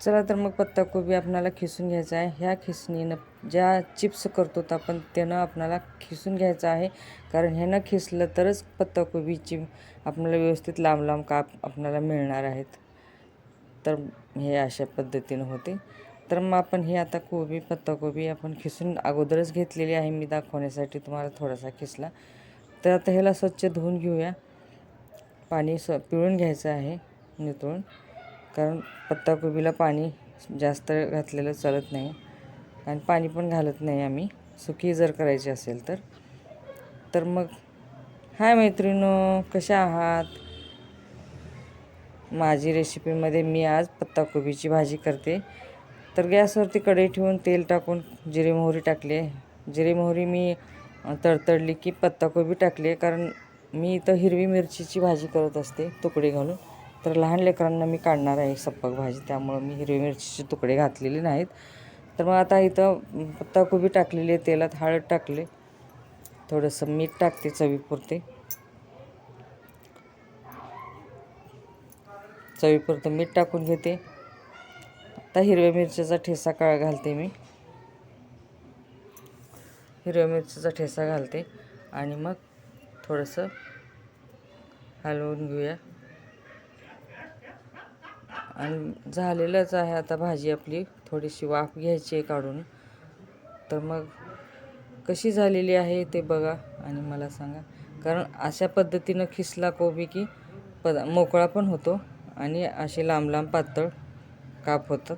चला तर मग पत्ताकोबी आपणाला खिसून घ्यायचा आहे. ह्या खिसणीनं ज्या चिप्स करतो आपण त्यानं आपणाला खिसून घ्यायचं आहे. कारण ह्यानं खिसलं तरच पत्ताकोबीची आपल्याला व्यवस्थित लांब लांब काप आपणाला मिळणार आहेत. तर हे अशा पद्धतीनं होते. तर मग आपण हे आता कोबी पत्ताकोबी आपण खिसून अगोदरच घेतलेली आहे. मी दाखवण्यासाठी तुम्हाला थोडासा खिसला. तर आता ह्याला स्वच्छ धुवून घेऊया. पाणी स पिळून घ्यायचं आहे नितळून कारण पत्ताकोबीला पाणी जास्त घातलेलं चालत नाही. आणि पाणी पण घालत नाही आम्ही. सुकी जर करायची असेल तर. तर मग हाय मैत्रिणो कशा आहात? माझी रेसिपीमध्ये मी आज पत्ताकोबीची भाजी करते. तर गॅसवरती कढई ठेवून तेल टाकून जिरे मोहरी टाकली जिरे मोहरी मी तडतडली की पत्ताकोबी टाकली कारण मी इथं हिरवी मिरचीची भाजी करत असते तुकडे घालून. तर लहान लेकरांना मी काढणार आहे सप्पक भाजी त्यामुळं मी हिरवी मिरचीचे तुकडे घातलेले नाहीत. तर मग आता इथं पत्ताकोबी टाकलेली आहे तेलात हळद टाकले. थोडंसं मीठ टाकते चवीपुरते. चवीपुरतं मीठ टाकून घेते. आता हिरव्या मिरचीचा ठेसा काळ घालते मी. हिरव्या मिरचीचा ठेसा घालते. आणि मग थोडंसं हलवून घेऊया. आणि झालेलंच आहे आता भाजी आपली. थोडीशी वाफ घ्यायची आहे काढून. तर मग कशी झालेली आहे ते बघा आणि मला सांगा. कारण अशा पद्धतीनं खिसला कोबी की पद मोकळा पण होतो आणि असे लांब लांब पातळ काप होतात.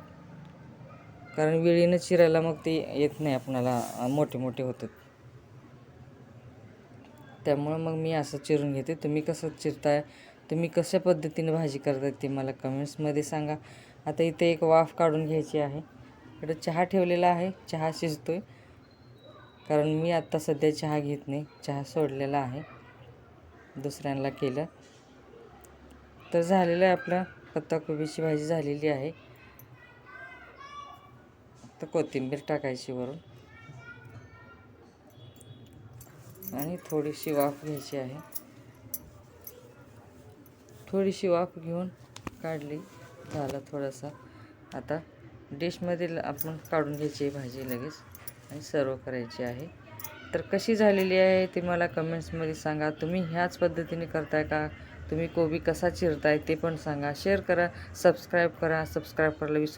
कारण विळीनं चिरायला मग ते येत नाही आपणाला मोठे मोठे होतात. त्यामुळं मग मी असं चिरून घेते. तुम्ही कसं चिरताय तुम्ही कशा पद्धतीने भाजी करतात ते मला कमेंट्समध्ये सांगा. आता इथे एक वाफ काढून घ्यायची आहे. इकडं चहा ठेवलेला आहे. चहा शिजतोय. कारण मी आत्ता सध्या चहा घेत नाही. चहा सोडलेला आहे. दुसऱ्यांना केलं. तर झालेलं आहे आपलं. पत्ताकोबीची भाजी झालेली आहे. तर कोथिंबीर टाकायची वरून. आणि थोडीशी वाफ घ्यायची आहे. थोडीशी वाफ घेऊन काढली झालं थोडासा. आता डिशमध्ये आपण काढून घ्यायची आहे भाजी लगेच आणि सर्व करायची आहे. तर कशी झालेली आहे ते मला कमेंट्समध्ये सांगा. तुम्ही ह्याच पद्धतीने करताय का? तुम्ही कोबी कसा चिरताय ते पण सांगा. शेअर करा सबस्क्राईब करा सबस्क्राईब करायला विसरू